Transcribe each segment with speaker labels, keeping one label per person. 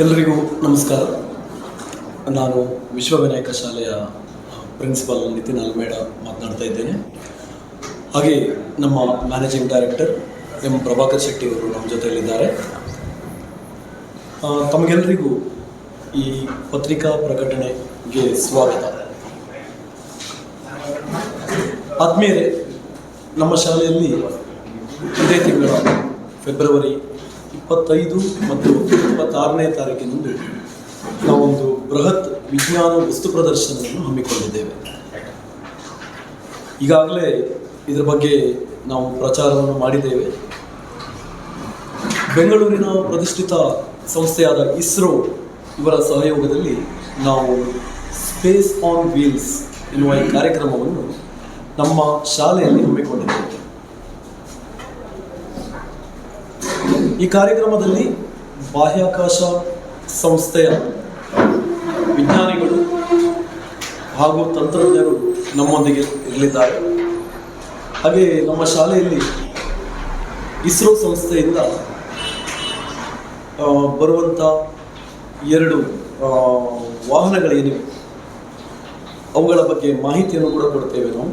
Speaker 1: ಎಲ್ಲರಿಗೂ ನಮಸ್ಕಾರ. ನಾನು ವಿಶ್ವವಿನಾಯಕ ಶಾಲೆಯ ಪ್ರಿನ್ಸಿಪಾಲ್ ನಿತಿನ್ ಅಲ್ಮೇಡ ಮಾತನಾಡ್ತಾ ಇದ್ದೇನೆ. ಹಾಗೆ ನಮ್ಮ managing director M Prabhakar Shetty ಅವರು ನಮ್ಮ ಜೊತೆಯಲ್ಲಿದ್ದಾರೆ. ತಮಗೆಲ್ಲರಿಗೂ ಈ ಪತ್ರಿಕಾ ಪ್ರಕಟಣೆಗೆ ಸ್ವಾಗತ. ಆದ್ಮೇಲೆ ನಮ್ಮ ಶಾಲೆಯಲ್ಲಿ ಇದೇ ತಿಂಗಳ ಫೆಬ್ರವರಿ ಇಪ್ಪತ್ತೈದು ಮತ್ತು ಇಪ್ಪತ್ತಾರನೇ ತಾರೀಕಿನಂದು ನಾವೊಂದು ಬೃಹತ್ ವಿಜ್ಞಾನ ವಸ್ತು ಪ್ರದರ್ಶನವನ್ನು ಹಮ್ಮಿಕೊಂಡಿದ್ದೇವೆ. ಈಗಾಗಲೇ ಇದರ ಬಗ್ಗೆ ನಾವು ಪ್ರಚಾರವನ್ನು ಮಾಡಿದ್ದೇವೆ. ಬೆಂಗಳೂರಿನ ಪ್ರತಿಷ್ಠಿತ ಸಂಸ್ಥೆಯಾದ ಇಸ್ರೋ ಇವರ ಸಹಯೋಗದಲ್ಲಿ ನಾವು ಸ್ಪೇಸ್ ಆನ್ ವೀಲ್ಸ್ ಎನ್ನುವ ಈ ಕಾರ್ಯಕ್ರಮವನ್ನು ನಮ್ಮ ಶಾಲೆಯಲ್ಲಿ ಹಮ್ಮಿಕೊಂಡಿದ್ದೇವೆ. ಈ ಕಾರ್ಯಕ್ರಮದಲ್ಲಿ ಬಾಹ್ಯಾಕಾಶ ಸಂಸ್ಥೆಯ ವಿಜ್ಞಾನಿಗಳು ಹಾಗೂ ತಂತ್ರಜ್ಞರು ನಮ್ಮೊಂದಿಗೆ ಇರಲಿದ್ದಾರೆ. ಹಾಗೆ ನಮ್ಮ ಶಾಲೆಯಲ್ಲಿ ಇಸ್ರೋ ಸಂಸ್ಥೆಯಿಂದ ಬರುವಂಥ ಎರಡು ವಾಹನಗಳೇನಿವೆ, ಅವುಗಳ ಬಗ್ಗೆ ಮಾಹಿತಿಯನ್ನು ಕೂಡ ಕೊಡ್ತೇವೆ ನಾವು.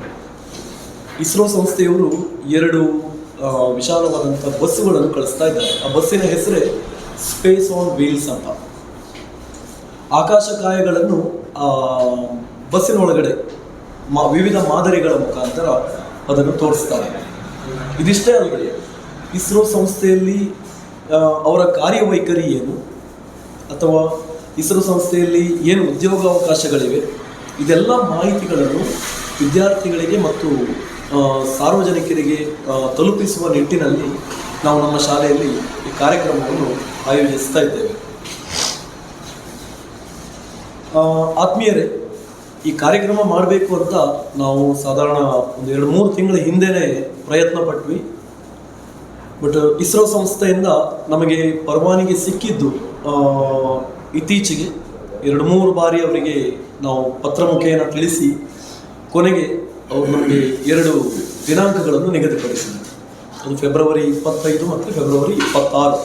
Speaker 1: ಇಸ್ರೋ ಸಂಸ್ಥೆಯವರು ಎರಡು ವಿಶಾಲವಾದಂಥ ಬಸ್ಸುಗಳನ್ನು ಕಳಿಸ್ತಾ ಇದ್ದಾರೆ. ಆ ಬಸ್ಸಿನ ಹೆಸರೇ ಸ್ಪೇಸ್ ಆನ್ ವೀಲ್ಸ್ ಅಂತ. ಆಕಾಶಕಾಯಗಳನ್ನು ಬಸ್ಸಿನ ಒಳಗಡೆ ಮಾ, ವಿವಿಧ ಮಾದರಿಗಳ ಮುಖಾಂತರ ಅದನ್ನು ತೋರಿಸ್ತಾರೆ. ಇದಿಷ್ಟೇ ಅಲ್ಲದೆ ಇಸ್ರೋ ಸಂಸ್ಥೆಯಲ್ಲಿ ಅವರ ಕಾರ್ಯವೈಖರಿ ಏನು? ಅಥವಾ ಇಸ್ರೋ ಸಂಸ್ಥೆಯಲ್ಲಿ ಏನು ಉದ್ಯೋಗಾವಕಾಶಗಳಿವೆ? ಇದೆಲ್ಲ ಮಾಹಿತಿಗಳನ್ನು ವಿದ್ಯಾರ್ಥಿಗಳಿಗೆ ಮತ್ತು ಸಾರ್ವಜನಿಕರಿಗೆ ತಲುಪಿಸುವ ನಿಟ್ಟಿನಲ್ಲಿ ನಾವು ನಮ್ಮ ಶಾಲೆಯಲ್ಲಿ ಈ ಕಾರ್ಯಕ್ರಮವನ್ನು ಆಯೋಜಿಸ್ತಾ ಇದ್ದೇವೆ. ಆತ್ಮೀಯರೇ, ಈ ಕಾರ್ಯಕ್ರಮ ಮಾಡಬೇಕು ಅಂತ ನಾವು ಸಾಧಾರಣ ಒಂದು ಎರಡು ಮೂರು ತಿಂಗಳ ಹಿಂದೆನೇ ಪ್ರಯತ್ನ ಪಟ್ವಿ ಬಟ್ ಇಸ್ರೋ ಸಂಸ್ಥೆಯಿಂದ ನಮಗೆ ಪರವಾನಿಗೆ ಸಿಕ್ಕಿದ್ದು ಇತ್ತೀಚೆಗೆ ಎರಡು ಮೂರು ಬಾರಿ ಅವರಿಗೆ ನಾವು ಪತ್ರ ಮುಖೇನ ತಿಳಿಸಿ ಕೊನೆಗೆ ಅವರು ನಮಗೆ ಎರಡು ದಿನಾಂಕಗಳನ್ನು ನಿಗದಿಪಡಿಸಿದರು ಅದು ಫೆಬ್ರವರಿ ಇಪ್ಪತ್ತೈದು ಮತ್ತು ಫೆಬ್ರವರಿ ಇಪ್ಪತ್ತಾರು.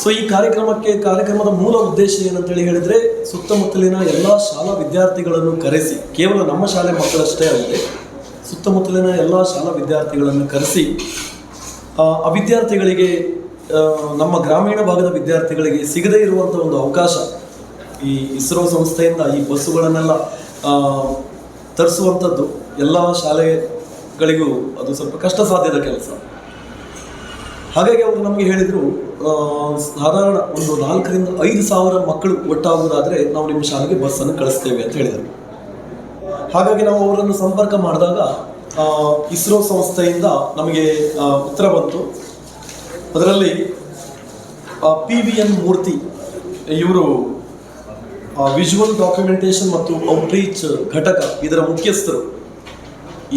Speaker 1: ಸೊ ಈ ಕಾರ್ಯಕ್ರಮಕ್ಕೆ ಕಾರ್ಯಕ್ರಮದ ಮೂಲ ಉದ್ದೇಶ ಏನಂತೇಳಿ ಹೇಳಿದರೆ ಸುತ್ತಮುತ್ತಲಿನ ಎಲ್ಲ ಶಾಲಾ ವಿದ್ಯಾರ್ಥಿಗಳನ್ನು ಕರೆಸಿ ಕೇವಲ ನಮ್ಮ ಶಾಲೆ ಮಕ್ಕಳಷ್ಟೇ ಅಲ್ಲದೆ ಸುತ್ತಮುತ್ತಲಿನ ಎಲ್ಲ ಶಾಲಾ ವಿದ್ಯಾರ್ಥಿಗಳನ್ನು ಕರೆಸಿ ಆ, ವಿದ್ಯಾರ್ಥಿಗಳಿಗೆ ನಮ್ಮ ಗ್ರಾಮೀಣ ಭಾಗದ ವಿದ್ಯಾರ್ಥಿಗಳಿಗೆ ಸಿಗದೇ ಇರುವಂಥ ಒಂದು ಅವಕಾಶ ಈ ಇಸ್ರೋ ಸಂಸ್ಥೆಯಿಂದ ಈ ಬಸ್ಸುಗಳನ್ನೆಲ್ಲ ತರಿಸುವಂಥದ್ದು ಎಲ್ಲ ಶಾಲೆಗಳಿಗೂ ಅದು ಸ್ವಲ್ಪ ಕಷ್ಟ ಸಾಧ್ಯದ ಕೆಲಸ. ಹಾಗಾಗಿ ಅವರು ನಮಗೆ ಹೇಳಿದರು ಸಾಧಾರಣ ಒಂದು ನಾಲ್ಕರಿಂದ ಐದು ಸಾವಿರ ಮಕ್ಕಳು ಒಟ್ಟಾಗುವುದಾದರೆ ನಾವು ನಿಮ್ಮ ಶಾಲೆಗೆ ಬಸ್ಸನ್ನು ಕಳಿಸ್ತೇವೆ ಅಂತ ಹೇಳಿದರು. ಹಾಗಾಗಿ ನಾವು ಅವರನ್ನು ಸಂಪರ್ಕ ಮಾಡಿದಾಗ ಇಸ್ರೋ ಸಂಸ್ಥೆಯಿಂದ ನಮಗೆ ಉತ್ತರ ಬಂತು. ಅದರಲ್ಲಿ ಪಿ ವಿ ಎನ್ ಮೂರ್ತಿ ಇವರು ವಿಜುವಲ್ ಡಾಕ್ಯುಮೆಂಟೇಶನ್ ಮತ್ತು ಔಟ್ರೀಚ್ ಘಟಕ ಇದರ ಮುಖ್ಯಸ್ಥರು.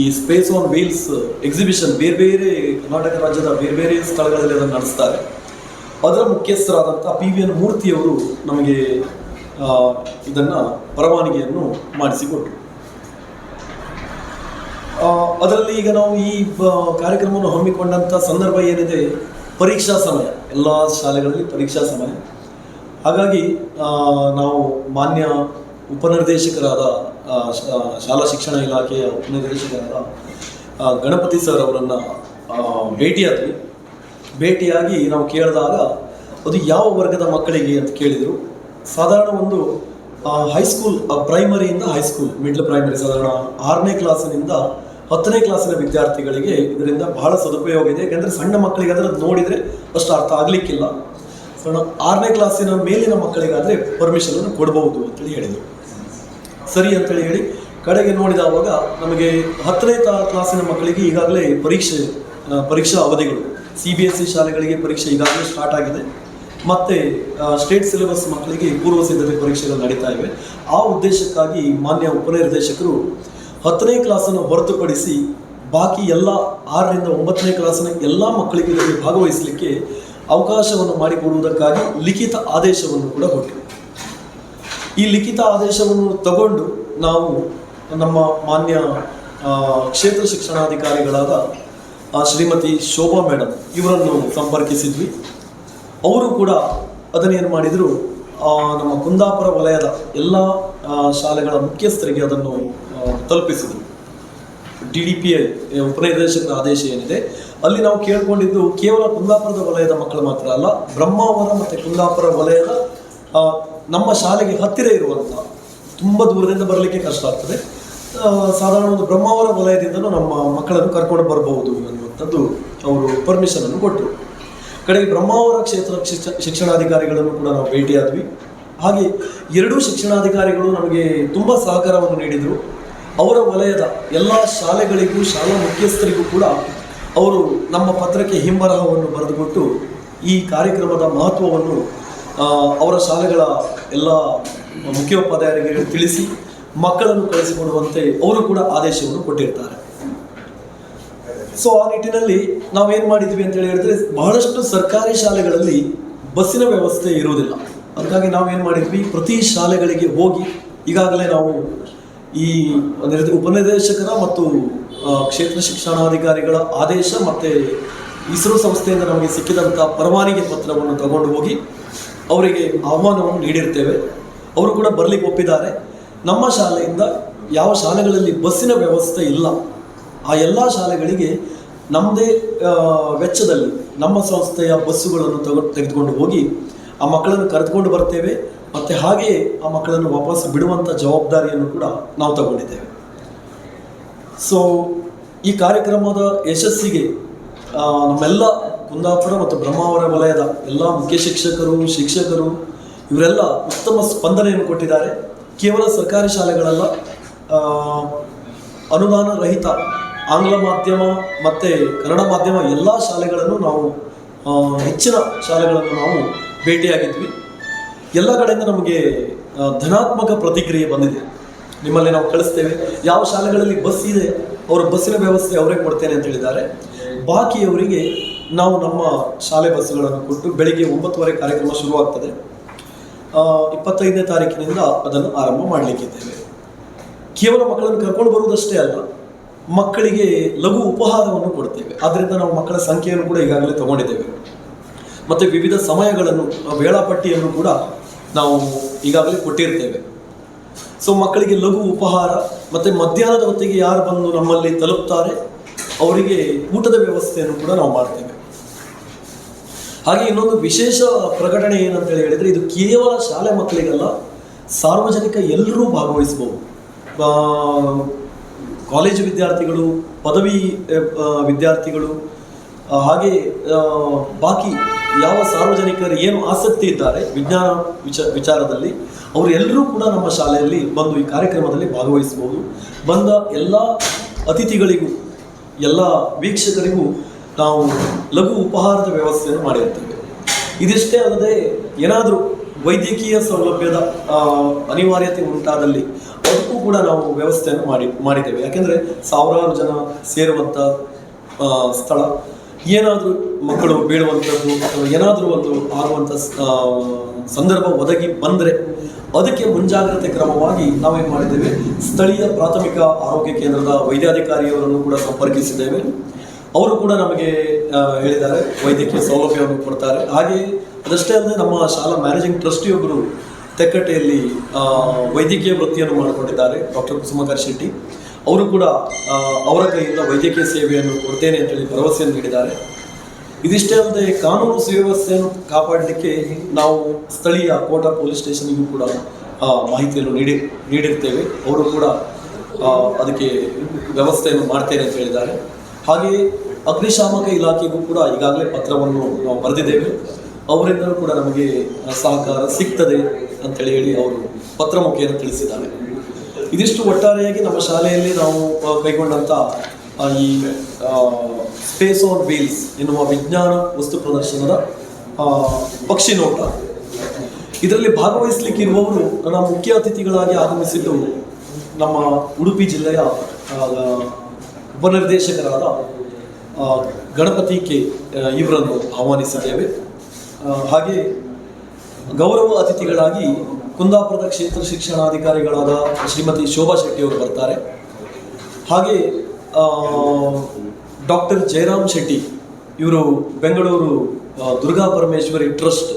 Speaker 1: ಈ ಸ್ಪೇಸ್ ಆನ್ ವೀಲ್ಸ್ ಎಕ್ಸಿಬಿಷನ್ ಬೇರೆ ಬೇರೆ ಕರ್ನಾಟಕ ರಾಜ್ಯದ ಬೇರೆ ಬೇರೆ ಸ್ಥಳಗಳಲ್ಲಿ ಅದನ್ನು ನಡೆಸ್ತಾರೆ. ಅದರ ಮುಖ್ಯಸ್ಥರಾದಂಥ ಪಿ ವಿ ಎನ್ ಮೂರ್ತಿಯವರು ನಮಗೆ ಇದನ್ನು ಪರವಾನಗಿಯನ್ನು ಮಾಡಿಸಿಕೊಟ್ರು. ಅದರಲ್ಲಿ ಈಗ ನಾವು ಈ ಕಾರ್ಯಕ್ರಮವನ್ನು ಹಮ್ಮಿಕೊಂಡಂಥ ಸಂದರ್ಭ ಏನಿದೆ? ಪರೀಕ್ಷಾ ಸಮಯ. ಎಲ್ಲ ಶಾಲೆಗಳಲ್ಲಿ ಪರೀಕ್ಷಾ ಸಮಯ. ಹಾಗಾಗಿ ನಾವು ಮಾನ್ಯ ಉಪನಿರ್ದೇಶಕರಾದ ಶಾಲಾ ಶಿಕ್ಷಣ ಇಲಾಖೆಯ ಉಪನಿರ್ದೇಶಕರಾದ ಗಣಪತಿ ಸರ್ ಅವರನ್ನು ಭೇಟಿಯಾದ್ವಿ. ಭೇಟಿಯಾಗಿ ನಾವು ಕೇಳಿದಾಗ, ಅದು ಯಾವ ವರ್ಗದ ಮಕ್ಕಳಿಗೆ ಅಂತ ಕೇಳಿದರು. ಸಾಧಾರಣ ಒಂದು ಹೈಸ್ಕೂಲ್ ಪ್ರೈಮರಿಯಿಂದ ಹೈಸ್ಕೂಲ್ ಮಿಡ್ಲ್ ಪ್ರೈಮರಿ ಸಾಧಾರಣ ಆರನೇ ಕ್ಲಾಸಿನಿಂದ ಹತ್ತನೇ ಕ್ಲಾಸಿನ ವಿದ್ಯಾರ್ಥಿಗಳಿಗೆ ಇದರಿಂದ ಬಹಳ ಸದುಪಯೋಗ ಇದೆ. ಯಾಕಂದರೆ ಸಣ್ಣ ಮಕ್ಕಳಿಗೆ ಅದನ್ನು ನೋಡಿದರೆ ಅಷ್ಟು ಅರ್ಥ ಆಗಲಿಕ್ಕಿಲ್ಲ. ಸಣ್ಣ ಆರನೇ ಕ್ಲಾಸಿನ ಮೇಲಿನ ಮಕ್ಕಳಿಗಾದರೆ ಪರ್ಮಿಷನನ್ನು ಕೊಡಬಹುದು ಅಂತೇಳಿ ಹೇಳಿದರು. ಸರಿ ಅಂತೇಳಿ ಹೇಳಿ, ಕಡೆಗೆ ನೋಡಿದವಾಗ ನಮಗೆ ಹತ್ತನೇ ಕ್ಲಾಸಿನ ಮಕ್ಕಳಿಗೆ ಈಗಾಗಲೇ ಪರೀಕ್ಷೆ ಪರೀಕ್ಷಾ ಅವಧಿಗಳು ಸಿ ಬಿ ಎಸ್ ಸಿ ಶಾಲೆಗಳಿಗೆ ಪರೀಕ್ಷೆ ಈಗಾಗಲೇ ಸ್ಟಾರ್ಟ್ ಆಗಿದೆ. ಮತ್ತು ಸ್ಟೇಟ್ ಸಿಲೆಬಸ್ ಮಕ್ಕಳಿಗೆ ಪೂರ್ವ ಸಿದ್ಧತೆ ಪರೀಕ್ಷೆಗಳು ನಡೀತಾ ಇವೆ. ಆ ಉದ್ದೇಶಕ್ಕಾಗಿ ಮಾನ್ಯ ಉಪನಿರ್ದೇಶಕರು ಹತ್ತನೇ ಕ್ಲಾಸನ್ನು ಹೊರತುಪಡಿಸಿ ಬಾಕಿ ಎಲ್ಲ ಆರರಿಂದ ಒಂಬತ್ತನೇ ಕ್ಲಾಸಿನ ಎಲ್ಲ ಮಕ್ಕಳಿಗೆ ಭಾಗವಹಿಸಲಿಕ್ಕೆ ಅವಕಾಶವನ್ನು ಮಾಡಿಕೊಡುವುದಕ್ಕಾಗಿ ಲಿಖಿತ ಆದೇಶವನ್ನು ಕೂಡ ಕೊಟ್ಟರು. ಈ ಲಿಖಿತ ಆದೇಶವನ್ನು ತಗೊಂಡು ನಾವು ನಮ್ಮ ಮಾನ್ಯ ಕ್ಷೇತ್ರ ಶಿಕ್ಷಣಾಧಿಕಾರಿಗಳಾದ ಶ್ರೀಮತಿ ಶೋಭಾ ಮೇಡಮ್ ಇವರನ್ನು ಸಂಪರ್ಕಿಸಿದ್ವಿ. ಅವರು ಕೂಡ ಅದನ್ನೇನು ಮಾಡಿದರು ನಮ್ಮ ಕುಂದಾಪುರ ವಲಯದ ಎಲ್ಲ ಶಾಲೆಗಳ ಮುಖ್ಯಸ್ಥರಿಗೆ ಅದನ್ನು ತಲುಪಿಸಿದರು. ಡಿ ಡಿ ಪಿ ಐ ಉಪನಿರ್ದೇಶಕರ ಆದೇಶ ಏನಿದೆ, ಅಲ್ಲಿ ನಾವು ಕೇಳ್ಕೊಂಡಿದ್ದು ಕೇವಲ ಕುಂದಾಪುರದ ವಲಯದ ಮಕ್ಕಳು ಮಾತ್ರ ಅಲ್ಲ, ಬ್ರಹ್ಮಾವರ ಮತ್ತು ಕುಂದಾಪುರ ವಲಯದ ನಮ್ಮ ಶಾಲೆಗೆ ಹತ್ತಿರ ಇರುವಂಥ ತುಂಬ ದೂರದಿಂದ ಬರಲಿಕ್ಕೆ ಕಷ್ಟ ಆಗ್ತದೆ. ಸಾಧಾರಣ ಒಂದು ಬ್ರಹ್ಮಾವರ ವಲಯದಿಂದಲೂ ನಮ್ಮ ಮಕ್ಕಳನ್ನು ಕರ್ಕೊಂಡು ಬರಬಹುದು ಅನ್ನುವಂಥದ್ದು ಅವರು ಪರ್ಮಿಷನ್ ಅನ್ನು ಕೊಟ್ಟರು. ಕಡೆಗೆ ಬ್ರಹ್ಮಾವರ ಕ್ಷೇತ್ರ ಶಿಕ್ಷ, ಶಿಕ್ಷಣಾಧಿಕಾರಿಗಳನ್ನು ಕೂಡ ನಾವು ಭೇಟಿಯಾದ್ವಿ. ಹಾಗೆ ಎರಡೂ ಶಿಕ್ಷಣಾಧಿಕಾರಿಗಳು ನಮಗೆ ತುಂಬ ಸಹಕಾರವನ್ನು ನೀಡಿದರು. ಅವರ ವಲಯದ ಎಲ್ಲ ಶಾಲೆಗಳಿಗೂ, ಶಾಲಾ ಮುಖ್ಯಸ್ಥರಿಗೂ ಕೂಡ ಅವರು ನಮ್ಮ ಪತ್ರಕ್ಕೆ ಹಿಂಬರಹವನ್ನು ಬರೆದುಕೊಟ್ಟು ಈ ಕಾರ್ಯಕ್ರಮದ ಮಹತ್ವವನ್ನು ಅವರ ಶಾಲೆಗಳ ಎಲ್ಲ ಮುಖ್ಯೋಪಾಧ್ಯಾಯರಿಗೆ ತಿಳಿಸಿ, ಮಕ್ಕಳನ್ನು ಕಳಿಸಿಕೊಡುವಂತೆ ಅವರು ಕೂಡ ಆದೇಶವನ್ನು ಕೊಟ್ಟಿರ್ತಾರೆ. ಸೊ ಆ ನಿಟ್ಟಿನಲ್ಲಿ ನಾವೇನು ಮಾಡಿದ್ವಿ ಅಂತ ಹೇಳಿ ಹೇಳಿದ್ರೆ, ಬಹಳಷ್ಟು ಸರ್ಕಾರಿ ಶಾಲೆಗಳಲ್ಲಿ ಬಸ್ಸಿನ ವ್ಯವಸ್ಥೆ ಇರುವುದಿಲ್ಲ. ಅದಕ್ಕಾಗಿ ನಾವೇನು ಮಾಡಿದ್ವಿ, ಪ್ರತಿ ಶಾಲೆಗಳಿಗೆ ಹೋಗಿ ಈಗಾಗಲೇ ನಾವು ಈ ನಿರ್ದ ಉಪನಿರ್ದೇಶಕರ ಮತ್ತು ಕ್ಷೇತ್ರ ಶಿಕ್ಷಣಾಧಿಕಾರಿಗಳ ಆದೇಶ ಮತ್ತು ಇಸ್ರೋ ಸಂಸ್ಥೆಯಿಂದ ನಮಗೆ ಸಿಕ್ಕಿದಂಥ ಪರವಾನಗಿ ಪತ್ರವನ್ನು ತಗೊಂಡು ಹೋಗಿ ಅವರಿಗೆ ಆಹ್ವಾನವನ್ನು ನೀಡಿರ್ತೇವೆ. ಅವರು ಕೂಡ ಬರಲಿಕ್ಕೆ ಒಪ್ಪಿದ್ದಾರೆ. ನಮ್ಮ ಶಾಲೆಯಿಂದ ಯಾವ ಶಾಲೆಗಳಲ್ಲಿ ಬಸ್ಸಿನ ವ್ಯವಸ್ಥೆ ಇಲ್ಲ, ಆ ಎಲ್ಲ ಶಾಲೆಗಳಿಗೆ ನಮ್ಮದೇ ವೆಚ್ಚದಲ್ಲಿ ನಮ್ಮ ಸಂಸ್ಥೆಯ ಬಸ್ಸುಗಳನ್ನು ತಗೊ, ತೆಗೆದುಕೊಂಡು ಹೋಗಿ ಆ ಮಕ್ಕಳನ್ನು ಕರೆದುಕೊಂಡು ಬರ್ತೇವೆ. ಮತ್ತು ಹಾಗೆಯೇ ಆ ಮಕ್ಕಳನ್ನು ವಾಪಸ್ ಬಿಡುವಂಥ ಜವಾಬ್ದಾರಿಯನ್ನು ಕೂಡ ನಾವು ತಗೊಂಡಿದ್ದೇವೆ. ಸೊ ಈ ಕಾರ್ಯಕ್ರಮದ ಯಶಸ್ಸಿಗೆ ನಮ್ಮೆಲ್ಲ ಕುಂದಾಪುರ ಮತ್ತು ಬ್ರಹ್ಮಾವರ ವಲಯದ ಎಲ್ಲ ಮುಖ್ಯ ಶಿಕ್ಷಕರು ಶಿಕ್ಷಕರು ಇವರೆಲ್ಲ ಉತ್ತಮ ಸ್ಪಂದನೆಯನ್ನು ಕೊಟ್ಟಿದ್ದಾರೆ. ಕೇವಲ ಸರ್ಕಾರಿ ಶಾಲೆಗಳಲ್ಲ ಅನುದಾನ ರಹಿತ ಆಂಗ್ಲ ಮಾಧ್ಯಮ ಮತ್ತು ಕನ್ನಡ ಮಾಧ್ಯಮ ಎಲ್ಲ ಶಾಲೆಗಳನ್ನು ನಾವು ಹೆಚ್ಚಿನ ಶಾಲೆಗಳನ್ನು ನಾವು ಭೇಟಿಯಾಗಿದ್ವಿ. ಎಲ್ಲ ಕಡೆಯಿಂದ ನಮಗೆ ಧನಾತ್ಮಕ ಪ್ರತಿಕ್ರಿಯೆ ಬಂದಿದೆ. ನಿಮ್ಮಲ್ಲಿ ನಾವು ಕಳಿಸ್ತೇವೆ. ಯಾವ ಶಾಲೆಗಳಲ್ಲಿ ಬಸ್ ಇದೆ, ಅವರ ಬಸ್ಸಿನ ವ್ಯವಸ್ಥೆ ಅವರೇ ಕೊಡ್ತೇನೆ ಅಂತ ಹೇಳಿದ್ದಾರೆ. ಬಾಕಿಯವರಿಗೆ ನಾವು ನಮ್ಮ ಶಾಲೆ ಬಸ್ಸುಗಳನ್ನು ಕೊಟ್ಟು ಬೆಳಿಗ್ಗೆ ಒಂಬತ್ತುವರೆ ಕಾರ್ಯಕ್ರಮ ಶುರುವಾಗ್ತದೆ. ಇಪ್ಪತ್ತೈದನೇ ತಾರೀಕಿನಿಂದ ಅದನ್ನು ಆರಂಭ ಮಾಡಲಿಕ್ಕಿದ್ದೇವೆ. ಕೇವಲ ಮಕ್ಕಳನ್ನು ಕರ್ಕೊಂಡು ಬರುವುದಷ್ಟೇ ಅಲ್ಲ, ಮಕ್ಕಳಿಗೆ ಲಘು ಉಪಹಾರವನ್ನು ಕೊಡ್ತೇವೆ. ಆದ್ದರಿಂದ ನಾವು ಮಕ್ಕಳ ಸಂಖ್ಯೆಯನ್ನು ಕೂಡ ಈಗಾಗಲೇ ತಗೊಂಡಿದ್ದೇವೆ. ಮತ್ತು ವಿವಿಧ ಸಮಯಗಳನ್ನು ವೇಳಾಪಟ್ಟಿಯನ್ನು ಕೂಡ ನಾವು ಈಗಾಗಲೇ ಕೊಟ್ಟಿರ್ತೇವೆ. ಸೊ ಮಕ್ಕಳಿಗೆ ಲಘು ಉಪಹಾರ ಮತ್ತು ಮಧ್ಯಾಹ್ನದ ಹೊತ್ತಿಗೆ ಯಾರು ಬಂದು ನಮ್ಮಲ್ಲಿ ತಲುಪ್ತಾರೆ, ಅವರಿಗೆ ಊಟದ ವ್ಯವಸ್ಥೆಯನ್ನು ಕೂಡ ನಾವು ಮಾಡ್ತೇವೆ. ಹಾಗೆ ಇನ್ನೊಂದು ವಿಶೇಷ ಪ್ರಕಟಣೆ ಏನಂತ ಹೇಳಿದ್ರೆ, ಇದು ಕೇವಲ ಶಾಲೆ ಮಕ್ಕಳಿಗಲ್ಲ, ಸಾರ್ವಜನಿಕ ಎಲ್ಲರೂ ಭಾಗವಹಿಸಬಹುದು. ಕಾಲೇಜು ವಿದ್ಯಾರ್ಥಿಗಳು, ಪದವಿ ವಿದ್ಯಾರ್ಥಿಗಳು ಹಾಗೆ ಬಾಕಿ ಯಾವ ಸಾರ್ವಜನಿಕರು ಏನು ಆಸಕ್ತಿ ಇದ್ದಾರೆ ವಿಜ್ಞಾನ ವಿಚ, ವಿಚಾರದಲ್ಲಿ, ಅವರು ಎಲ್ಲರೂ ಕೂಡ ನಮ್ಮ ಶಾಲೆಯಲ್ಲಿ ಬಂದು ಈ ಕಾರ್ಯಕ್ರಮದಲ್ಲಿ ಭಾಗವಹಿಸಬಹುದು. ಬಂದ ಎಲ್ಲ ಅತಿಥಿಗಳಿಗೂ, ಎಲ್ಲ ವೀಕ್ಷಕರಿಗೂ ನಾವು ಲಘು ಉಪಹಾರದ ವ್ಯವಸ್ಥೆಯನ್ನು ಮಾಡಿರ್ತೇವೆ. ಇದಿಷ್ಟೇ ಅಲ್ಲದೆ, ಏನಾದರೂ ವೈದ್ಯಕೀಯ ಸೌಲಭ್ಯದ ಅನಿವಾರ್ಯತೆ ಉಂಟಾದಲ್ಲಿ ಅದಕ್ಕೂ ಕೂಡ ನಾವು ವ್ಯವಸ್ಥೆಯನ್ನು ಮಾಡಿ, ಮಾಡಿದ್ದೇವೆ. ಯಾಕೆಂದರೆ, ಸಾವಿರಾರು ಜನ ಸೇರುವಂಥ ಸ್ಥಳ ಏನಾದರೂ ಮಕ್ಕಳು ಬೀಳುವಂಥದ್ದು ಅಥವಾ ಏನಾದರೂ ಒಂದು ಆಗುವಂಥ ಸಂದರ್ಭ ಒದಗಿ ಬಂದರೆ ಅದಕ್ಕೆ ಮುಂಜಾಗ್ರತೆ ಕ್ರಮವಾಗಿ ನಾವೇನು ಮಾಡಿದ್ದೇವೆ? ಸ್ಥಳೀಯ ಪ್ರಾಥಮಿಕ ಆರೋಗ್ಯ ಕೇಂದ್ರದ ವೈದ್ಯಾಧಿಕಾರಿಯವರನ್ನು ಕೂಡ ಸಂಪರ್ಕಿಸಿದ್ದೇವೆ. ಅವರು ಕೂಡ ನಮಗೆ ಹೇಳಿದ್ದಾರೆ ವೈದ್ಯಕೀಯ ಸೌಲಭ್ಯವನ್ನು ಕೊಡ್ತಾರೆ. ಹಾಗೆ ಅದಷ್ಟೇ ಅಲ್ಲದೆ ನಮ್ಮ ಶಾಲಾ ಮ್ಯಾನೇಜಿಂಗ್ ಟ್ರಸ್ಟಿಯೊಬ್ಬರು ತೆಕ್ಕಟ್ಟೆಯಲ್ಲಿ ವೈದ್ಯಕೀಯ ವೃತ್ತಿಯನ್ನು ಮಾಡಿಕೊಂಡಿದ್ದಾರೆ, ಡಾಕ್ಟರ್ ಕುಸುಮಕರ್ ಶೆಟ್ಟಿ. ಅವರು ಕೂಡ ಅವರ ಕೈಯಿಂದ ವೈದ್ಯಕೀಯ ಸೇವೆಯನ್ನು ಕೊಡ್ತೇನೆ ಅಂತೇಳಿ ಭರವಸೆಯನ್ನು ನೀಡಿದ್ದಾರೆ. ಇದಿಷ್ಟೇ ಅಲ್ಲದೆ ಕಾನೂನು ಸುವ್ಯವಸ್ಥೆಯನ್ನು ಕಾಪಾಡಲಿಕ್ಕೆ ನಾವು ಸ್ಥಳೀಯ ಕೋಟಾ ಪೊಲೀಸ್ ಸ್ಟೇಷನ್ಗೂ ಕೂಡ ಮಾಹಿತಿಯನ್ನು ನೀಡಿ, ನೀಡಿರ್ತೇವೆ. ಅವರು ಕೂಡ ಅದಕ್ಕೆ ವ್ಯವಸ್ಥೆಯನ್ನು ಮಾಡ್ತೇನೆ ಅಂತ ಹೇಳಿದ್ದಾರೆ. ಹಾಗೆಯೇ ಅಗ್ನಿಶಾಮಕ ಇಲಾಖೆಗೂ ಕೂಡ ಈಗಾಗಲೇ ಪತ್ರವನ್ನು ನಾವು ಬರೆದಿದ್ದೇವೆ. ಅವರಿಂದಲೂ ಕೂಡ ನಮಗೆ ಸಹಕಾರ ಸಿಗ್ತದೆ ಅಂತೇಳಿ ಹೇಳಿ ಅವರು ಪತ್ರ ಮುಖೇನ ತಿಳಿಸಿದ್ದಾರೆ. ಇದಿಷ್ಟು ಒಟ್ಟಾರೆಯಾಗಿ ನಮ್ಮ ಶಾಲೆಯಲ್ಲಿ ನಾವು ಕೈಗೊಂಡಂತ ಈ ಸ್ಪೇಸ್ ಆನ್ ವೀಲ್ಸ್ ಎನ್ನುವ ವಿಜ್ಞಾನ ವಸ್ತು ಪ್ರದರ್ಶನದ ಪಕ್ಷಿ ನೋಟ. ಇದರಲ್ಲಿ ಭಾಗವಹಿಸಲಿಕ್ಕೆ ಇರುವವರು ನನ್ನ ಮುಖ್ಯ ಅತಿಥಿಗಳಾಗಿ ಆಗಮಿಸಿದ್ದು ನಮ್ಮ ಉಡುಪಿ ಜಿಲ್ಲೆಯ ಉಪನಿರ್ದೇಶಕರಾದ ಗಣಪತಿ ಕೆ ಇವರನ್ನು ಆಹ್ವಾನಿಸಿದ್ದೇವೆ ಹಾಗೆ ಗೌರವ ಅತಿಥಿಗಳಾಗಿ ಕುಂದಾಪುರದ ಕ್ಷೇತ್ರ ಶಿಕ್ಷಣಾಧಿಕಾರಿಗಳಾದ ಶ್ರೀಮತಿ ಶೋಭಾ ಶೆಟ್ಟಿ ಅವರು ಬರ್ತಾರೆ. ಹಾಗೆ ಡಾಕ್ಟರ್ ಜಯರಾಮ್ ಶೆಟ್ಟಿ, ಇವರು ಬೆಂಗಳೂರು ದುರ್ಗಾ ಪರಮೇಶ್ವರಿ ಟ್ರಸ್ಟ್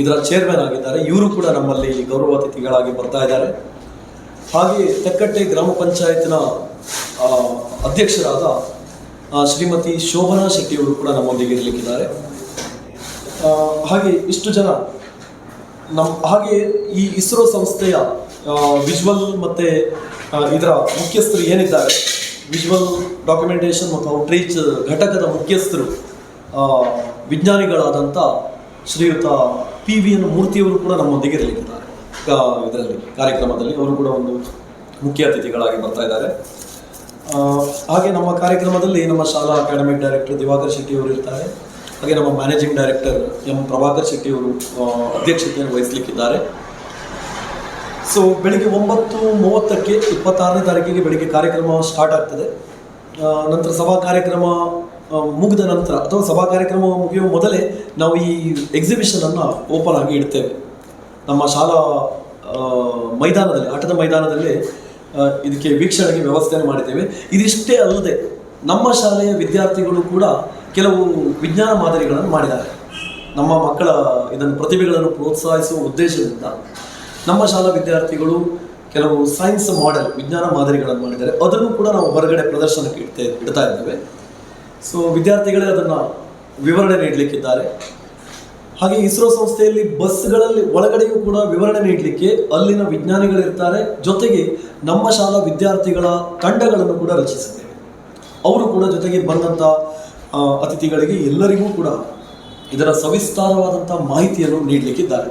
Speaker 1: ಇದರ ಚೇರ್ಮನ್ ಆಗಿದ್ದಾರೆ. ಇವರು ಕೂಡ ನಮ್ಮಲ್ಲಿ ಗೌರವ ಅತಿಥಿಗಳಾಗಿ ಬರ್ತಾ ಇದ್ದಾರೆ. ಹಾಗೆ ತೆಕ್ಕಟ್ಟೆ ಗ್ರಾಮ ಪಂಚಾಯತ್ನ ಅಧ್ಯಕ್ಷರಾದ ಶ್ರೀಮತಿ ಶೋಭನಾ ಶೆಟ್ಟಿಯವರು ಕೂಡ ನಮ್ಮೊಂದಿಗೆ ಇರಲಿಕ್ಕಿದ್ದಾರೆ. ಹಾಗೆ ಇಷ್ಟು ಜನ ನಮ್ಮ ಹಾಗೆ ಈ ಇಸ್ರೋ ಸಂಸ್ಥೆಯ ವಿಜುವಲ್ ಮತ್ತು ಇದರ ಮುಖ್ಯಸ್ಥರು ಏನಿದ್ದಾರೆ ವಿಜುವಲ್ ಡಾಕ್ಯುಮೆಂಟೇಷನ್ ಮತ್ತು ಔಟ್ರೀಚ್ ಘಟಕದ ಮುಖ್ಯಸ್ಥರು ವಿಜ್ಞಾನಿಗಳಾದಂಥ ಶ್ರೀಯುತ ಪಿ ವಿ ಎನ್ ಮೂರ್ತಿಯವರು ಕೂಡ ನಮ್ಮೊಂದಿಗೆ ಇರಲಿಕ್ಕಿದ್ದಾರೆ. ಇದರಲ್ಲಿ, ಕಾರ್ಯಕ್ರಮದಲ್ಲಿ ಅವರು ಕೂಡ ಒಂದು ಮುಖ್ಯ ಅತಿಥಿಗಳಾಗಿ ಬರ್ತಾ ಇದ್ದಾರೆ. ಹಾಗೆ ನಮ್ಮ ಕಾರ್ಯಕ್ರಮದಲ್ಲಿ ನಮ್ಮ ಶಾಲಾ ಅಕಾಡೆಮಿಕ್ ಡೈರೆಕ್ಟರ್ ದಿವಾಕರ್ ಶೆಟ್ಟಿ ಅವರು ಇರ್ತಾರೆ. ಹಾಗೆ ನಮ್ಮ managing director M Prabhakar Shetty ಅವರು ಅಧ್ಯಕ್ಷತೆಯನ್ನು ವಹಿಸಲಿಕ್ಕಿದ್ದಾರೆ. ಸೊ ಬೆಳಿಗ್ಗೆ ಒಂಬತ್ತು ಮೂವತ್ತಕ್ಕೆ ಇಪ್ಪತ್ತಾರನೇ ತಾರೀಕಿಗೆ ಬೆಳಿಗ್ಗೆ ಕಾರ್ಯಕ್ರಮ ಸ್ಟಾರ್ಟ್ ಆಗ್ತದೆ. ನಂತರ ಸಭಾ ಕಾರ್ಯಕ್ರಮ ಮುಗಿದ ನಂತರ ಅಥವಾ ಸಭಾ ಕಾರ್ಯಕ್ರಮ ಮುಗಿಯುವ ಮೊದಲೇ ನಾವು ಈ ಎಕ್ಸಿಬಿಷನನ್ನು ಓಪನ್ ಆಗಿ ಇಡ್ತೇವೆ. ನಮ್ಮ ಶಾಲಾ ಮೈದಾನದಲ್ಲಿ, ಆಟದ ಮೈದಾನದಲ್ಲಿ ಇದಕ್ಕೆ ವೀಕ್ಷಣೆಗೆ ವ್ಯವಸ್ಥೆಯನ್ನು ಮಾಡಿದ್ದೇವೆ. ಇದಿಷ್ಟೇ ಅಲ್ಲದೆ ನಮ್ಮ ಶಾಲೆಯ ವಿದ್ಯಾರ್ಥಿಗಳು ಕೂಡ ಕೆಲವು ವಿಜ್ಞಾನ ಮಾದರಿಗಳನ್ನು ಮಾಡಿದ್ದಾರೆ. ನಮ್ಮ ಮಕ್ಕಳ ಇದನ್ನು ಪ್ರತಿಭೆಗಳನ್ನು ಪ್ರೋತ್ಸಾಹಿಸುವ ಉದ್ದೇಶದಿಂದ ನಮ್ಮ ಶಾಲಾ ವಿದ್ಯಾರ್ಥಿಗಳು ಕೆಲವು ಸೈನ್ಸ್ ಮಾಡೆಲ್, ವಿಜ್ಞಾನ ಮಾದರಿಗಳನ್ನು ಮಾಡಿದ್ದಾರೆ. ಅದನ್ನು ಕೂಡ ನಾವು ಹೊರಗಡೆ ಪ್ರದರ್ಶನಕ್ಕೆ ಇಡ್ತೇ, ಇಡ್ತಾ ಇದ್ದೇವೆ. ಸೊ ವಿದ್ಯಾರ್ಥಿಗಳೇ ಅದನ್ನು ವಿವರಣೆ ನೀಡಲಿಕ್ಕಿದ್ದಾರೆ. ಹಾಗೆ ಇಸ್ರೋ ಸಂಸ್ಥೆಯಲ್ಲಿ ಬಸ್ಗಳಲ್ಲಿ ಒಳಗಡೆಯೂ ಕೂಡ ವಿವರಣೆ ನೀಡಲಿಕ್ಕೆ ಅಲ್ಲಿನ ವಿಜ್ಞಾನಿಗಳಿರ್ತಾರೆ ಜೊತೆಗೆ ನಮ್ಮ ಶಾಲಾ ವಿದ್ಯಾರ್ಥಿಗಳ ತಂಡಗಳನ್ನು ಕೂಡ ರಚಿಸಿದ್ದೇವೆ. ಅವರು ಕೂಡ ಜೊತೆಗೆ ಬಂದಂಥ ಅತಿಥಿಗಳಿಗೆ ಎಲ್ಲರಿಗೂ ಕೂಡ ಇದರ ಸವಿಸ್ತಾರವಾದಂಥ ಮಾಹಿತಿಯನ್ನು ನೀಡಲಿಕ್ಕಿದ್ದಾರೆ.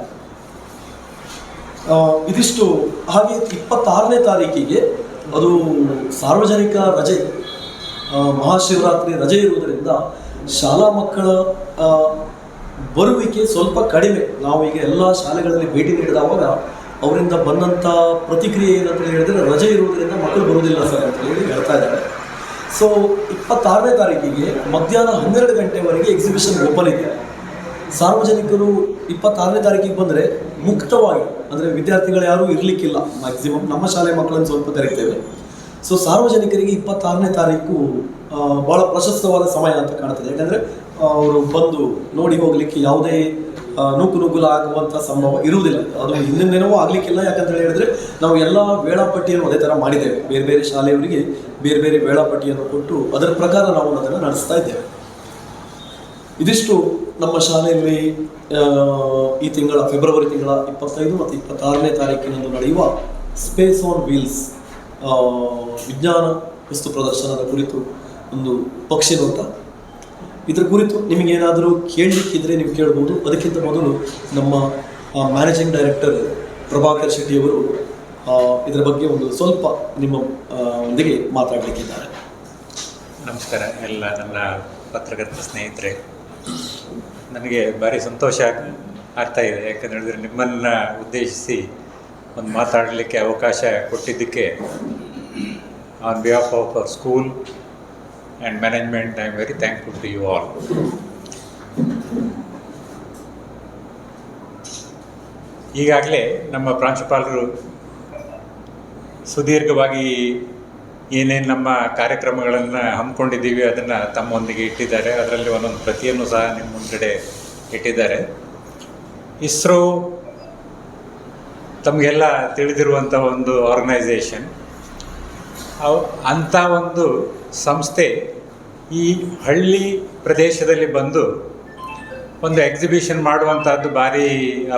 Speaker 1: ಇದಿಷ್ಟು ಹಾಗೆ ಇಪ್ಪತ್ತಾರನೇ ತಾರೀಕಿಗೆ ಅದು ಸಾರ್ವಜನಿಕ ರಜೆ ಮಹಾಶಿವರಾತ್ರಿ ರಜೆ ಇರುವುದರಿಂದ ಶಾಲಾ ಮಕ್ಕಳ ಬರುವಿಕೆ ಸ್ವಲ್ಪ ಕಡಿಮೆ. ನಾವು ಈಗ ಎಲ್ಲ ಶಾಲೆಗಳಲ್ಲಿ ಭೇಟಿ ನೀಡಿದವಾಗ ಅವರಿಂದ ಬಂದಂಥ ಪ್ರತಿಕ್ರಿಯೆ ಏನಂತ ಹೇಳಿದರೆ ರಜೆ ಇರುವುದರಿಂದ ಮಕ್ಕಳು ಬರುವುದಿಲ್ಲ ಸರ್ ಅಂತ ಹೇಳಿ ಹೇಳ್ತಾ ಇದ್ದಾರೆ. ಸೊ ಇಪ್ಪತ್ತಾರನೇ ತಾರೀಕಿಗೆ ಮಧ್ಯಾಹ್ನ ಹನ್ನೆರಡು ಗಂಟೆವರೆಗೆ ಎಕ್ಸಿಬಿಷನ್ ಓಪನ್ ಇದೆ ಸಾರ್ವಜನಿಕರು ಇಪ್ಪತ್ತಾರನೇ ತಾರೀಕಿಗೆ ಬಂದರೆ ಮುಕ್ತವಾಗಿ, ಅಂದರೆ ವಿದ್ಯಾರ್ಥಿಗಳು ಯಾರೂ ಇರಲಿಕ್ಕಿಲ್ಲ ಮ್ಯಾಕ್ಸಿಮಮ್ ನಮ್ಮ ಶಾಲೆ ಮಕ್ಕಳನ್ನು ಸ್ವಲ್ಪ ಕರಿತೇವೆ ಸೊ ಸಾರ್ವಜನಿಕರಿಗೆ ಇಪ್ಪತ್ತಾರನೇ ತಾರೀಕು ಭಾಳ ಪ್ರಶಸ್ತವಾದ ಸಮಯ ಅಂತ ಕಾಣ್ತದೆ. ಯಾಕಂದರೆ ಅವರು ಬಂದು ನೋಡಿ ಹೋಗಲಿಕ್ಕೆ ಯಾವುದೇ ನೂಕು ನುಗ್ಗುಲ ಆಗುವಂತ ಸಂಭವ ಇರುವುದಿಲ್ಲ. ಅದು ಹಿಂದಿನ ಆಗ್ಲಿಕ್ಕಿಲ್ಲ ಯಾಕಂತ ಹೇಳಿದ್ರೆ ನಾವು ಎಲ್ಲ ವೇಳಾಪಟ್ಟಿಯನ್ನು ಅದೇ ಥರ ಮಾಡಿದ್ದೇವೆ. ಬೇರೆ ಬೇರೆ ಶಾಲೆಯವರಿಗೆ ಬೇರೆ ಬೇರೆ ವೇಳಾಪಟ್ಟಿಯನ್ನು ಕೊಟ್ಟು ಅದರ ಪ್ರಕಾರ ನಾವು ಅದನ್ನು ನಡೆಸ್ತಾ ಇದ್ದೇವೆ. ಇದಿಷ್ಟು ನಮ್ಮ ಶಾಲೆಯಲ್ಲಿ ಈ ತಿಂಗಳ, ಫೆಬ್ರವರಿ ತಿಂಗಳ ಇಪ್ಪತ್ತೈದು ಮತ್ತು ಇಪ್ಪತ್ತಾರನೇ ತಾರೀಕಿನಂದು ನಡೆಯುವ ಸ್ಪೇಸ್ ಆನ್ ವೀಲ್ಸ್ ವಿಜ್ಞಾನ ವಸ್ತು ಪ್ರದರ್ಶನದ ಕುರಿತು ಒಂದು ಪಕ್ಷಿ ನೋಟ. ಇದರ ಕುರಿತು ನಿಮಗೇನಾದರೂ ಕೇಳಲಿಕ್ಕಿದ್ರೆ ನೀವು ಕೇಳ್ಬೋದು. ಅದಕ್ಕಿಂತ ಮೊದಲು ನಮ್ಮ ಮ್ಯಾನೇಜಿಂಗ್ ಡೈರೆಕ್ಟರ್ ಪ್ರಭಾಕರ್ ಶೆಟ್ಟಿಯವರು ಇದರ ಬಗ್ಗೆ ಒಂದು ಸ್ವಲ್ಪ ನಿಮ್ಮ ಒಂದಿಗೆ ಮಾತಾಡಲಿಕ್ಕಿದ್ದಾರೆ.
Speaker 2: ನಮಸ್ಕಾರ. ಎಲ್ಲ ನನ್ನ ಪತ್ರಕರ್ತ ಸ್ನೇಹಿತರೆ, ನನಗೆ ಭಾರಿ ಸಂತೋಷ ಆಗ್ತಾ ಇದೆ. ಯಾಕಂತ ಹೇಳಿದ್ರೆ ನಿಮ್ಮನ್ನು ಉದ್ದೇಶಿಸಿ ಒಂದು ಮಾತಾಡಲಿಕ್ಕೆ ಅವಕಾಶ ಕೊಟ್ಟಿದ್ದಕ್ಕೆ on behalf of our school and management I am very thankful to you all. ಈಗಾಗಲೇ ನಮ್ಮ ಪ್ರಾಂಶುಪಾಲರು ಸುದೀರ್ಘವಾಗಿ ಏನೇನು ನಮ್ಮ ಕಾರ್ಯಕ್ರಮಗಳನ್ನು ಹಮ್ಮಿಕೊಂಡಿದ್ದೀವಿ ಅದನ್ನು ತಮ್ಮೊಂದಿಗೆ ಇಟ್ಟಿದ್ದಾರೆ. ಅದರಲ್ಲಿ ಒಂದೊಂದು ಪ್ರತಿಯನ್ನು ಸಹ ನಿಮ್ಮ ಮುಂದಡೆ ಇಟ್ಟಿದ್ದಾರೆ. ಇಸ್ರೋ ತಮಗೆಲ್ಲ ತಿಳಿದಿರುವಂಥ ಒಂದು ಆರ್ಗನೈಸೇಷನ್ ಅಂಥ ಒಂದು ಸಂಸ್ಥೆ ಈ ಹಳ್ಳಿ ಪ್ರದೇಶದಲ್ಲಿ ಬಂದು ಒಂದು ಎಕ್ಸಿಬಿಷನ್ ಮಾಡುವಂಥದ್ದು ಭಾರಿ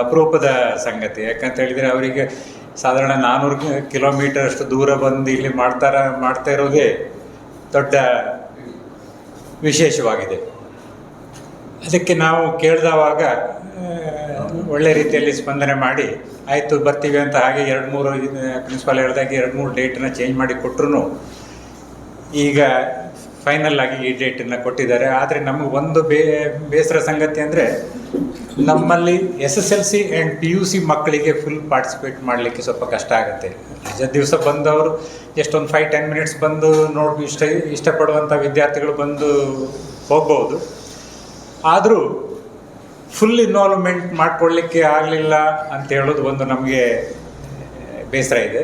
Speaker 2: ಅಪರೂಪದ ಸಂಗತಿ. ಯಾಕಂತ ಹೇಳಿದರೆ ಅವರಿಗೆ ಸಾಧಾರಣ ನಾನ್ನೂರು ಕಿಲೋಮೀಟರ್ ಅಷ್ಟು ದೂರ ಬಂದು ಇಲ್ಲಿ ಮಾಡ್ತಾರ, ಮಾಡ್ತಾ ಇರೋದೇ ದೊಡ್ಡ ವಿಶೇಷವಾಗಿದೆ. ಅದಕ್ಕೆ ನಾವು ಕೇಳಿದವಾಗ ಒಳ್ಳೆ ರೀತಿಯಲ್ಲಿ ಸ್ಪಂದನೆ ಮಾಡಿ, ಆಯಿತು, ಬರ್ತೀವಿ ಅಂತ ಹಾಗೆ ಎರಡು ಮೂರು ಪ್ರಿನ್ಸಿಪಾಲ್ ಹೇಳಿದಾಗ ಎರಡು ಮೂರು ಡೇಟನ್ನು ಚೇಂಜ್ ಮಾಡಿ ಕೊಟ್ಟರು ಈಗ ಫೈನಲ್ ಆಗಿ ಈ ಡೇಟನ್ನು ಕೊಟ್ಟಿದ್ದಾರೆ. ಆದರೆ ನಮಗೆ ಒಂದು ಬೇ, ಬೇಸರ ಸಂಗತಿ ಅಂದರೆ ನಮ್ಮಲ್ಲಿ S S L C and P U C ಮಕ್ಕಳಿಗೆ ಫುಲ್ ಪಾರ್ಟಿಸಿಪೇಟ್ ಮಾಡಲಿಕ್ಕೆ ಸ್ವಲ್ಪ ಕಷ್ಟ ಆಗುತ್ತೆ. ನಿಜ ದಿವಸ ಬಂದವರು ಎಷ್ಟೊಂದು ಫೈವ್ ಟೆನ್ ಮಿನಿಟ್ಸ್ ಬಂದು ನೋಡಿ, ಇಷ್ಟ ಇಷ್ಟಪಡುವಂಥ ವಿದ್ಯಾರ್ಥಿಗಳು ಬಂದು ಹೋಗ್ಬೋದು. ಆದರೂ ಫುಲ್ ಇನ್ವಾಲ್ವ್ಮೆಂಟ್ ಮಾಡಿಕೊಳ್ಳಿಕ್ಕೆ ಆಗಲಿಲ್ಲ ಅಂತ ಹೇಳೋದು ಒಂದು ನಮಗೆ, ಬೇಸರ ಇದೆ.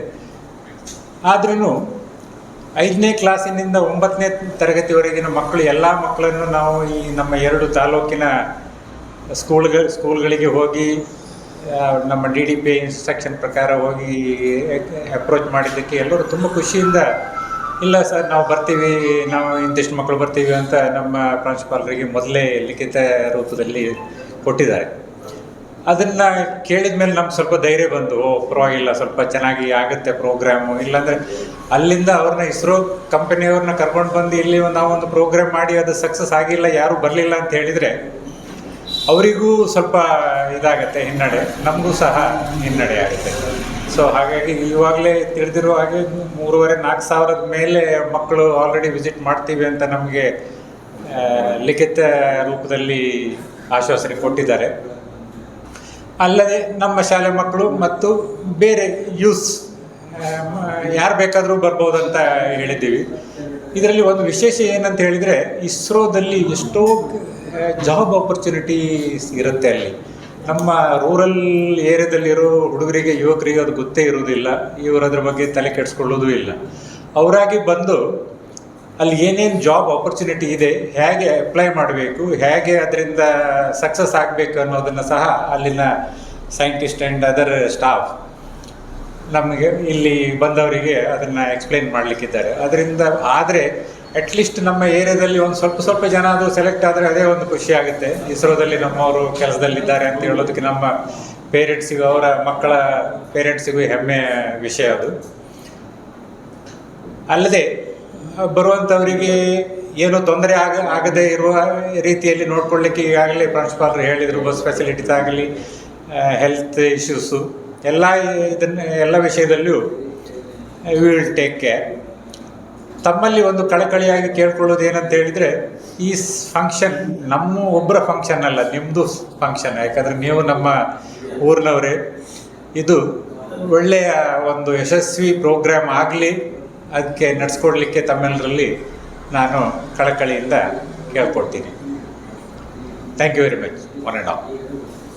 Speaker 2: ಆದ್ರೂ ಐದನೇ ಕ್ಲಾಸಿನಿಂದ ಒಂಬತ್ತನೇ ತರಗತಿವರೆಗಿನ ಮಕ್ಕಳು, ಎಲ್ಲ ಮಕ್ಕಳನ್ನು ನಾವು ಈ ನಮ್ಮ ಎರಡು ತಾಲೂಕಿನ ಸ್ಕೂಲ್ಗಳು ಸ್ಕೂಲ್ಗಳಿಗೆ ಹೋಗಿ ನಮ್ಮ ಡಿ ಡಿ ಪಿ ಇನ್ಸ್ಟ್ರಕ್ಷನ್ ಪ್ರಕಾರ ಹೋಗಿ ಅಪ್ರೋಚ್ ಮಾಡಿದ್ದಕ್ಕೆ ಎಲ್ಲರೂ ತುಂಬ ಖುಷಿಯಿಂದ, ಇಲ್ಲ ಸರ್ ನಾವು ಬರ್ತೀವಿ, ನಾವು ಇಂತಿಷ್ಟು ಮಕ್ಕಳು ಬರ್ತೀವಿ ಅಂತ ನಮ್ಮ ಪ್ರಾಂಶುಪಾಲರಿಗೆ ಮೊದಲೇ ಲಿಖಿತ ರೂಪದಲ್ಲಿ ಕೊಟ್ಟಿದ್ದಾರೆ. ಅದನ್ನು ಕೇಳಿದ ಮೇಲೆ ನಮ್ಗೆ ಸ್ವಲ್ಪ ಧೈರ್ಯ ಬಂತು. ಓ, ಪರವಾಗಿಲ್ಲ, ಸ್ವಲ್ಪ ಚೆನ್ನಾಗಿ ಆಗುತ್ತೆ ಪ್ರೋಗ್ರಾಮು ಇಲ್ಲಾಂದರೆ ಅಲ್ಲಿಂದ ಅವ್ರನ್ನ ಇಸ್ರೋ ಕಂಪನಿಯವ್ರನ್ನ ಕರ್ಕೊಂಡು ಬಂದು ಇಲ್ಲಿ ಒಂದು ನಾವೊಂದು ಪ್ರೋಗ್ರಾಮ್ ಮಾಡಿ ಅದು ಸಕ್ಸಸ್ ಆಗಿಲ್ಲ, ಯಾರೂ ಬರಲಿಲ್ಲ ಅಂತ ಹೇಳಿದರೆ ಅವರಿಗೂ ಸ್ವಲ್ಪ ಇದಾಗತ್ತೆ ಹಿನ್ನಡೆ. ನಮಗೂ ಸಹ ಹಿನ್ನಡೆ ಆಗುತ್ತೆ. ಸೊ ಹಾಗಾಗಿ ಇವಾಗಲೇ ತಿಳಿದಿರೋ ಹಾಗೆ ಮೂರುವರೆ, ನಾಲ್ಕು ಸಾವಿರದ ಮೇಲೆ ಮಕ್ಕಳು ಆಲ್ರೆಡಿ ವಿಸಿಟ್ ಮಾಡ್ತೀವಿ ಅಂತ ನಮಗೆ ಲಿಖಿತ ರೂಪದಲ್ಲಿ ಆಶ್ವಾಸನೆ ಕೊಟ್ಟಿದ್ದಾರೆ. ಅಲ್ಲದೆ ನಮ್ಮ ಶಾಲೆ ಮಕ್ಕಳು ಮತ್ತು ಬೇರೆ ಯೂಸ್ ಯಾರು ಬೇಕಾದರೂ ಬರ್ಬೋದಂತ ಹೇಳಿದ್ದೀವಿ. ಇದರಲ್ಲಿ ಒಂದು ವಿಶೇಷ ಏನಂತ ಹೇಳಿದರೆ, ಇಸ್ರೋದಲ್ಲಿ ಎಷ್ಟೋ ಜಾಬ್ ಆಪರ್ಚುನಿಟೀಸ್ ಇರುತ್ತೆ ಅಲ್ಲಿ. ನಮ್ಮ ರೂರಲ್ ಏರಿಯಾದಲ್ಲಿರೋ ಹುಡುಗರಿಗೆ, ಯುವಕರಿಗೆ ಅದು ಗೊತ್ತೇ ಇರೋದಿಲ್ಲ ಇವರು ಅದ್ರ ಬಗ್ಗೆ ತಲೆ ಕೆಡಿಸ್ಕೊಳ್ಳೋದು ಇಲ್ಲ. ಅವರಾಗಿ ಬಂದು ಅಲ್ಲಿ ಏನೇನು ಜಾಬ್ ಆಪರ್ಚುನಿಟಿ ಇದೆ, ಹೇಗೆ ಅಪ್ಲೈ ಮಾಡಬೇಕು, ಹೇಗೆ ಅದರಿಂದ ಸಕ್ಸಸ್ ಆಗಬೇಕು ಅನ್ನೋದನ್ನು ಸಹ ಅಲ್ಲಿನ ಸೈಂಟಿಸ್ಟ್ ಆ್ಯಂಡ್ ಅದರ್ ಸ್ಟಾಫ್ ನಮಗೆ ಇಲ್ಲಿ ಬಂದವರಿಗೆ ಅದನ್ನು ಎಕ್ಸ್ಪ್ಲೈನ್ ಮಾಡಲಿಕ್ಕಿದ್ದಾರೆ. ಅದರಿಂದ ಆದರೆ ಅಟ್ಲೀಸ್ಟ್ ನಮ್ಮ ಏರಿಯಾದಲ್ಲಿ ಒಂದು ಸ್ವಲ್ಪ ಸ್ವಲ್ಪ ಜನ ಅದು ಸೆಲೆಕ್ಟ್ ಆದರೆ ಅದೇ ಒಂದು ಖುಷಿ ಆಗುತ್ತೆ. ಇಸ್ರೋದಲ್ಲಿ ನಮ್ಮವರು ಕೆಲಸದಲ್ಲಿದ್ದಾರೆ ಅಂತ ಹೇಳೋದಕ್ಕೆ ನಮ್ಮ ಪೇರೆಂಟ್ಸಿಗೂ ಅವರ ಮಕ್ಕಳ ಪೇರೆಂಟ್ಸಿಗೂ ಹೆಮ್ಮೆಯ ವಿಷಯ ಅದು. ಅಲ್ಲದೆ ಬರುವಂಥವರಿಗೆ ಏನೋ ತೊಂದರೆ ಆಗ, ಆಗದೇ ಇರುವ ರೀತಿಯಲ್ಲಿ ನೋಡ್ಕೊಳ್ಳಿಕ್ಕೆ ಈಗಾಗಲೇ ಪ್ರಾಂಶುಪಾಲರು ಹೇಳಿದರು, ಬಸ್ ಫೆಸಿಲಿಟೀಸ್ ಆಗಲಿ ಹೆಲ್ತ್ ಇಶ್ಯೂಸು ಎಲ್ಲ ಇದನ್ನು, ಎಲ್ಲ ವಿಷಯದಲ್ಲಿಯೂ ವಿಲ್ ಟೇಕ್ ಕೇರ್ ತಮ್ಮಲ್ಲಿ ಒಂದು ಕಳಕಳಿಯಾಗಿ ಕೇಳ್ಕೊಳ್ಳೋದು ಏನಂತ ಹೇಳಿದರೆ, ಈ ಫಂಕ್ಷನ್ ನಮ್ಮ ಒಬ್ಬರ ಫಂಕ್ಷನ್ ಅಲ್ಲ ನಿಮ್ಮದು ಫಂಕ್ಷನ್ ಯಾಕಂದರೆ ನೀವು ನಮ್ಮ ಊರಿನವರೇ. ಇದು ಒಳ್ಳೆಯ ಒಂದು ಯಶಸ್ವಿ ಪ್ರೋಗ್ರಾಮ್ ಆಗಲಿ ಅದಕ್ಕೆ ನಡೆಸ್ಕೊಡ್ಲಿಕ್ಕೆ ತಮ್ಮೆಲ್ಲರಲ್ಲಿ ನಾನು ಕಳಕಳಿಯಿಂದ ಕೇಳ್ಕೊಡ್ತೀನಿ. Thank you very much one and all